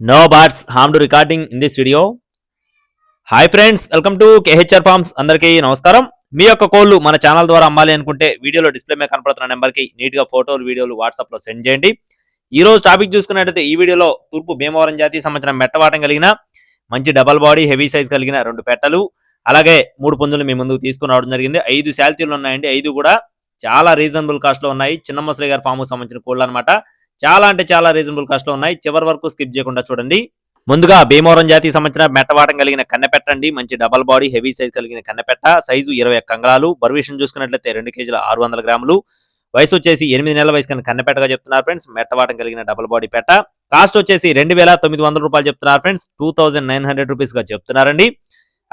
No birds harm to recording in this video hi friends welcome to KHR farms అందరికీ నమస్కారం. మీ యొక్క కోళ్ళు మన ఛానల్ ద్వారా అమ్మాలి అనుకుంటే వీడియోలో డిస్ప్లే మీద కనపడుతున్న నెంబర్కి నీట్గా ఫోటోలు వీడియోలు వాట్సాప్లో సెండ్ చేయండి. ఈ రోజు టాపిక్ చూసుకున్నట్టయితే ఈ వీడియోలో తూర్పు భీమవరం జాతికి సంబంధించిన మెట్టవాటం కలిగిన మంచి డబల్ బాడీ హెవీ సైజ్ కలిగిన రెండు పెట్టలు అలాగే మూడు పుంజులు మీ ముందుకు తీసుకుని రావడం జరిగింది. ఐదు శాల్తీలు ఉన్నాయండి. ఐదు కూడా చాలా రీజనబుల్ కాస్ట్లో ఉన్నాయి. చిన్న మసలి గారి ఫామ్ సంబంధించిన కోళ్ళు అనమాట చాలా అంటే చాలా రీజనబుల్ కాస్ట్లో ఉన్నాయి. చివరి వరకు స్కిప్ చేయకుండా చూడండి. ముందుగా భీమవరం జాతికి సంబంధించిన మెట్టవాటం కలిగిన కన్నెపెట్ట అండి. మంచి డబల్ బాడీ హెవీ సైజ్ కలిగిన కన్నెపెట్ట సైజు ఇరవై కంగళాలు బర్విషన్ చూసుకున్నట్లయితే రెండు కేజీల ఆరు వందల గ్రాములు. వయసు వచ్చేసి ఎనిమిది నెలల వయసు కన్నా కన్నపెట్టగా చెప్తున్నారు ఫ్రెండ్స్ మెట్టవాటం కలిగిన డబల్ బాడీ పెట్ట. కాస్ట్ వచ్చేసి రెండు వేల తొమ్మిది వందల రూపాయలు చెప్తున్నారు friends two thousand nine hundred రూపీస్గా చెప్తున్నారండి.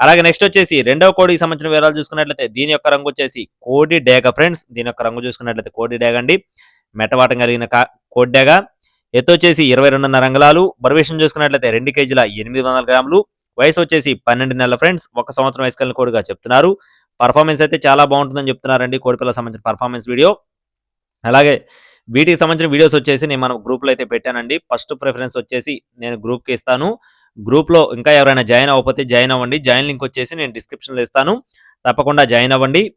అలాగే నెక్స్ట్ వచ్చేసి రెండవ కోడికి సంబంధించిన వివరాలు చూసుకున్నట్లయితే దీని యొక్క రంగు వచ్చేసి కోడి డేగ ఫ్రెండ్స్ దీని యొక్క రంగు చూసుకున్నట్లయితే కోడి డేగ అండి. మెట్టవాటం కలిగిన కా- ఎత్తు వచ్చేసి ఇరవై రెండున్నర అంగళాలు. బరువేషం చూసుకున్నట్లయితే రెండు కేజీల ఎనిమిది వందల గ్రాములు. వయసు వచ్చేసి పన్నెండు నెలల ఫ్రెండ్స్ ఒక సంవత్సరం వయసు కలిగిన కోడిగా చెప్తున్నారు. పర్ఫార్మెన్స్ అయితే చాలా బాగుంటుందని చెప్తున్నారండి కోడిపిల్ల సంబంధించిన పర్ఫార్మెన్స్ వీడియో అలాగే వీటికి సంబంధించిన వీడియోస్ వచ్చేసి నేను మన గ్రూప్లో అయితే పెట్టానండి. ఫస్ట్ ప్రిఫరెన్స్ వచ్చేసి నేను గ్రూప్కి ఇస్తాను. గ్రూప్లో ఇంకా ఎవరైనా జాయిన్ అవ్వకపోతే జాయిన్ అవ్వండి. జాయిన్ లింక్ వచ్చేసి నేను డిస్క్రిప్షన్లో ఇస్తాను. తప్పకుండా జాయిన్ అవ్వండి.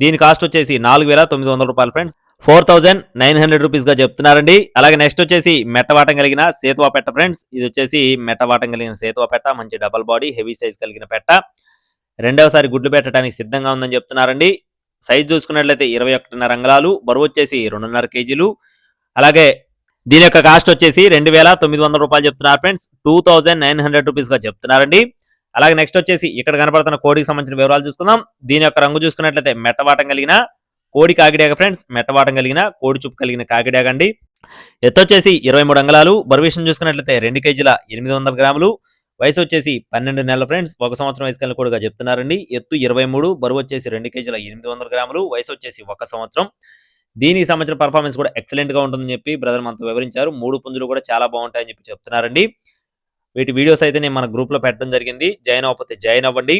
దీని కాస్ట్ వచ్చేసి నాలుగు వేల తొమ్మిది వందల రూపాయలు friends four thousand nine hundred రూపీస్గా చెప్తున్నారండి. అలాగే నెక్స్ట్ వచ్చేసి మెట్టవాటం కలిగిన సేతువా పెట్ట ఫ్రెండ్స్ ఇది వచ్చేసి మెట్టవాటం కలిగిన సేతువా పెట్ట మంచి డబల్ బాడీ హెవీ సైజ్ కలిగిన పెట్ట. రెండవసారి గుడ్లు పెట్టడానికి సిద్ధంగా ఉందని చెప్తున్నారండి. సైజ్ చూసుకున్నట్లయితే ఇరవై ఒకటిన్నర అంగళాలు బరువు వచ్చేసి రెండున్నర కేజీలు. అలాగే దీని యొక్క కాస్ట్ వచ్చేసి రెండు వేల తొమ్మిది వందల రూపాయలు చెప్తున్నారు friends two thousand nine hundred రూపీస్గా చెప్తున్నారండి. అలాగే నెక్స్ట్ వచ్చేసి ఇక్కడ కనపడుతున్న కోడికి సంబంధించిన వివరాలు చూసుకుందాం. దీని యొక్క రంగు చూసుకున్నట్లయితే మెట్టవాటం కలిగిన కోడి కాకిడాగ ఫ్రెండ్స్ మెట్టవాటం కలిగిన కోడి చూపు కలిగిన కాకిడాగ అండి. ఎత్తు వచ్చేసి ఇరవై మూడు అంగళాలు. బరువు చూసుకున్నట్లయితే రెండు కేజీల ఎనిమిది వందల గ్రాములు. వయసు వచ్చేసి పన్నెండు నెలల ఫ్రెండ్స్ ఒక సంవత్సరం వయసు కలిగిన కోడిగా చెప్తున్నారండి. ఎత్తు ఇరవై మూడు బరువు వచ్చేసి రెండు కేజీల ఎనిమిది వందల గ్రాములు. వయసు వచ్చేసి ఒక సంవత్సరం. దీనికి సంబంధించిన పర్ఫార్మెన్స్ కూడా ఎక్సలెంట్గా ఉంటుందని చెప్పి బ్రదర్ మనతో వివరించారు. మూడు పుంజులు కూడా చాలా బాగుంటాయని చెప్పి చెప్తున్నారండి. వీటి వీడియోస్ అయితే నేను మన గ్రూప్లో పెట్టడం జరిగింది. జాయిన్ అవ్వకపోతే జాయిన్ అవ్వండి.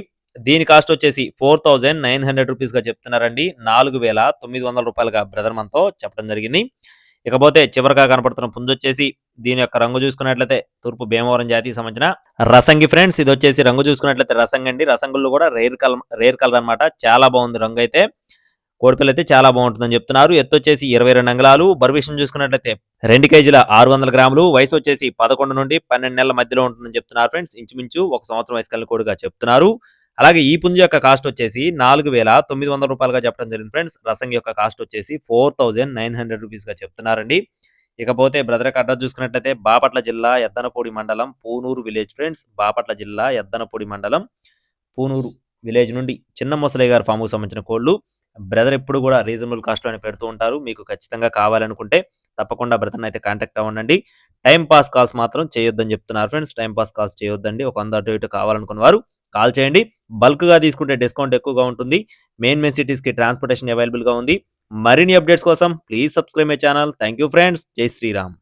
దీని కాస్ట్ వచ్చేసి ఫోర్ థౌజండ్ నైన్ హండ్రెడ్ రూపీస్గా చెప్తున్నారండి. నాలుగు వేల తొమ్మిది వందల రూపాయలుగా బ్రదర్ మనతో చెప్పడం జరిగింది. ఇకపోతే చివరిగా కనపడుతున్న పుంజు వచ్చేసి దీని యొక్క రంగు చూసుకున్నట్లయితే తూర్పు భీమవరం జాతికి సంబంధించిన రసంగి ఫ్రెండ్స్ ఇది వచ్చేసి రంగు చూసుకున్నట్లయితే రసంగి అండి రసంగుల్లో కూడా రేర్ కలర్ రేర్ కలర్ అన్నమాట. చాలా బాగుంది రంగు అయితే. కోడిపిల్ల అయితే చాలా బాగుంటుందని చెప్తున్నారు. ఎత్తు వచ్చేసి ఇరవై రెండు అంగళాలు. బరువు విషయం చూసుకున్నట్లయితే రెండు కేజీల ఆరు వందల గ్రాములు. వయసు వచ్చేసి పదకొండు నుండి పన్నెండు నెలల మధ్యలో ఉంటుందని చెప్తున్నారు ఫ్రెండ్స్. ఇంచుమించు ఒక సంవత్సరం వయసు కలిగిన కోడిగా చెప్తున్నారు. అలాగే ఈ పుంజు యొక్క కాస్ట్ వచ్చేసి నాలుగు వేల తొమ్మిది వందల రూపాయలుగా చెప్పడం జరిగింది ఫ్రెండ్స్. రసంగి యొక్క కాస్ట్ వచ్చేసి ఫోర్ థౌజండ్ నైన్ హండ్రెడ్ రూపీస్గా చెప్తున్నారండి. ఇకపోతే బ్రదర్ అడ్రస్ చూసుకున్నట్లయితే బాపట్ల జిల్లా ఎద్దనపూడి మండలం పూనూరు విలేజ్ ఫ్రెండ్స్. బాపట్ల జిల్లా ఎద్దనపూడి మండలం పూనూరు విలేజ్ నుండి చిన్న ముసలయ్య గారి ఫామ్కు సంబంధించిన కోళ్ళు. బ్రదర్ ఎప్పుడు కూడా రీజనబుల్ కాస్ట్లోనే పెడుతూ ఉంటారు. మీకు ఖచ్చితంగా కావాలనుకుంటే తప్పకుండా బ్రదర్ని అయితే కాంటాక్ట్ అవ్వండి టైం పాస్ కాల్స్ మాత్రం చేయొద్దని చెప్తున్నారు ఫ్రెండ్స్. టైం పాస్ కాల్స్ చేయొద్దండి. ఒక వంద అటు ఇటు కావాలనుకున్న వారు కాల్ చేయండి. బల్క్గా తీసుకుంటే డిస్కౌంట్ ఎక్కువగా ఉంటుంది. మెయిన్ మెయిన్ సిటీస్కి ట్రాన్స్పోర్టేషన్ అవైలబుల్గా ఉంది. మరిన్ని అప్డేట్స్ కోసం please subscribe my channel. Thank you friends. జై శ్రీరామ్.